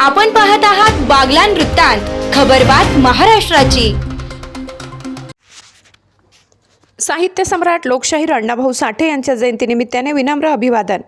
आपण पाहत आहात बागलान वृत्तांत खबरबात महाराष्ट्राची. साहित्य सम्राट लोकशाहीर अण्णाभाऊ साठे यांच्या जयंतीनिमित्ताने विनम्र अभिवादन.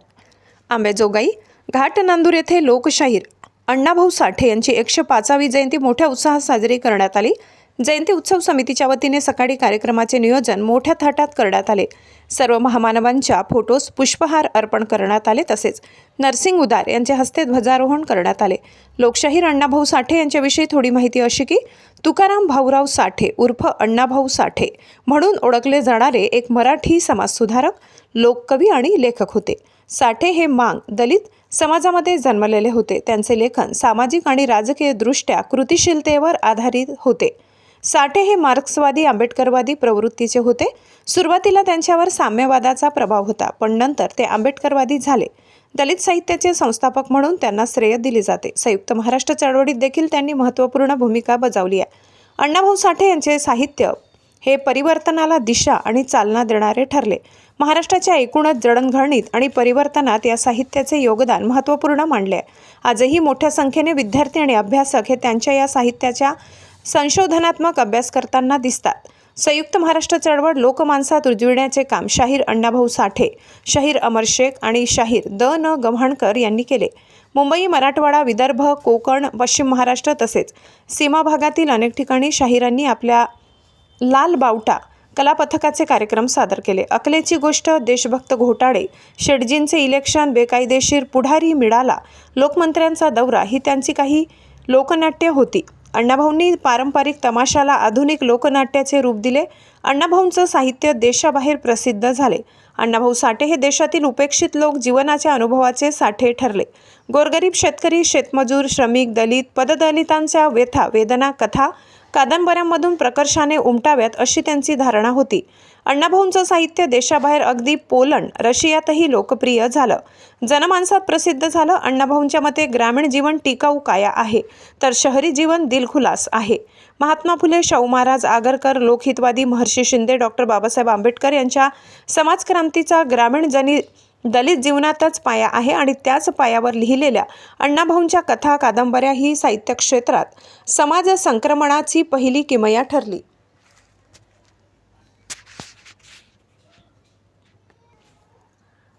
आंबेजोगाई घाट नांदूर येथे लोकशाहीर अण्णाभाऊ साठे यांची एकशे पाचावी जयंती मोठ्या उत्साहात साजरी करण्यात आली. जयंती उत्सव समितीच्या वतीने सकाळी कार्यक्रमाचे नियोजन मोठ्या थाटात करण्यात आले. सर्व महामानवांच्या फोटोस पुष्पहार अर्पण करण्यात आले तसेच नरसिंग उदार यांच्या हस्ते ध्वजारोहण करण्यात आले. लोकशाहीर अण्णाभाऊ साठे यांच्याविषयी थोडी माहिती अशी की तुकाराम भाऊराव साठे उर्फ अण्णाभाऊ साठे म्हणून ओळखले जाणारे एक मराठी समाजसुधारक लोककवी आणि लेखक होते. साठे हे मांग दलित समाजामध्ये जन्मलेले होते. त्यांचे लेखन सामाजिक आणि राजकीय दृष्ट्या कृतिशीलतेवर आधारित होते. साठे हे मार्क्सवादी आंबेडकरवादी प्रवृत्तीचे होते. सुरुवातीला त्यांच्यावर साम्यवादाचा प्रभाव होता पण नंतर ते आंबेडकरवादी झाले. दलित साहित्याचे संस्थापक म्हणून त्यांना श्रेय दिले जाते. संयुक्त महाराष्ट्र चळवळीत देखील त्यांनी महत्त्वपूर्ण भूमिका बजावली आहे. अण्णाभाऊ साठे यांचे साहित्य हे परिवर्तनाला दिशा आणि चालना देणारे ठरले. महाराष्ट्राच्या एकूणच जडणघडणीत आणि परिवर्तनात या साहित्याचे योगदान महत्त्वपूर्ण मानले आहे. आजही मोठ्या संख्येने विद्यार्थी आणि अभ्यासक हे त्यांच्या या साहित्याच्या संशोधनात्मक अभ्यास करताना दिसतात. संयुक्त महाराष्ट्र चळवळ लोकमानसात रुजविण्याचे काम शाहीर अण्णाभाऊ साठे शाहीर अमर शेख आणि शाहीर द न गव्हाणकर यांनी केले. मुंबई मराठवाडा विदर्भ कोकण पश्चिम महाराष्ट्र तसेच सीमा भागातील अनेक ठिकाणी शाहिरांनी आपल्या लाल बावटा कलापथकाचे कार्यक्रम सादर केले. अकलेची गोष्ट देशभक्त घोटाळे शेटजींचे इलेक्शन बेकायदेशीर पुढारी मिळाला लोकमंत्र्यांचा दौरा ही त्यांची काही लोकनाट्य होती. अण्णाभाऊंनी पारंपरिक तमाशाला आधुनिक लोकनाट्याचे रूप दिले. अण्णाभाऊंचं साहित्य देशाबाहेर प्रसिद्ध झाले. अण्णाभाऊ साठे हे देशातील उपेक्षित लोक जीवनाच्या अनुभवाचे साठे ठरले. गोरगरीब शेतकरी शेतमजूर श्रमिक दलित पददलितांच्या व्यथा वेदना कथा कादंबऱ्यांमधून प्रकर्षाने उमटाव्यात अशी त्यांची धारणा होती. अण्णाभाऊंचं साहित्य देशाबाहेर अगदी पोलंड रशियातही लोकप्रिय झालं. जनमानसात प्रसिद्ध झालं अण्णाभाऊंच्या मते ग्रामीण जीवन टिकाऊ काया आहे तर शहरी जीवन दिलखुलास आहे. महात्मा फुले शाहू महाराज आगरकर लोकहितवादी महर्षी शिंदे डॉक्टर बाबासाहेब आंबेडकर यांच्या समाजक्रांतीचा ग्रामीण जनी दलित जीवनातच पाया आहे आणि त्याच पायावर लिहिलेल्या अण्णाभाऊंच्या कथा कादंबऱ्या ही साहित्य क्षेत्रात समाज संक्रमणाची पहिली किमया ठरली.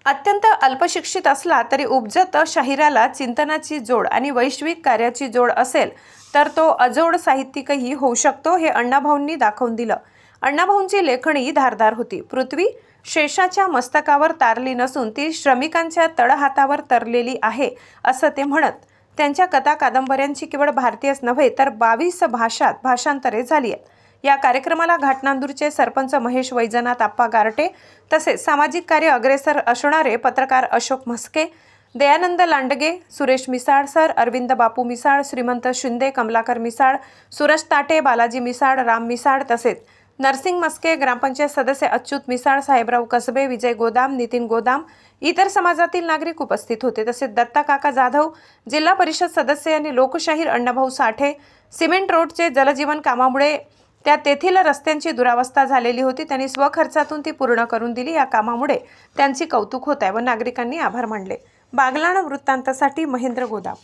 अत्यंत अल्पशिक्षित असला तरी उपजत शाहिराला चिंतनाची जोड आणि वैश्विक कार्याची जोड असेल तर तो अजोड साहित्यिकही होऊ शकतो हे अण्णाभाऊंनी दाखवून दिलं. अण्णाभाऊंची लेखणी धारदार होती. पृथ्वी शेषाच्या मस्तकावर तारली नसून ती श्रमिकांच्या तळहातावर तरलेली आहे असं ते म्हणत त्यांच्या कथा कादंबऱ्यांची केवळ भारतीयच नव्हे तर बावीस भाषात भाषांतरे झाली आहेत. या कार्यक्रमाला घाटनांदूरचे सरपंच महेश वैजनाथ आप्पा गारटे तसेच सामाजिक कार्य अग्रेसर असणारे पत्रकार अशोक म्हस्के दयानंद लांडगे सुरेश मिसाळ सर अरविंद बापू मिसाळ श्रीमंत शिंदे कमलाकर मिसाळ सुरज ताटे बालाजी मिसाळ राम मिसाळ तसेच नरसिंग मस्के ग्रामपंचायत सदस्य अच्युत मिसाळ साहेबराव कसबे विजय गोदाम नितीन गोदाम इतर समाजातील नागरिक उपस्थित होते. तसेच दत्ता काका जाधव जिल्हा परिषद सदस्य यांनी लोकशाहीर अण्णाभाऊ साठे सिमेंट रोडचे जलजीवन कामामुळे त्या तेथील रस्त्यांची दुरावस्था झालेली होती. त्यांनी स्वखर्चातून ती पूर्ण करून दिली. या कामामुळे त्यांची कौतुक होत आहे व नागरिकांनी आभार मानले. बागलाण वृत्तांतासाठी महेंद्र गोदाम.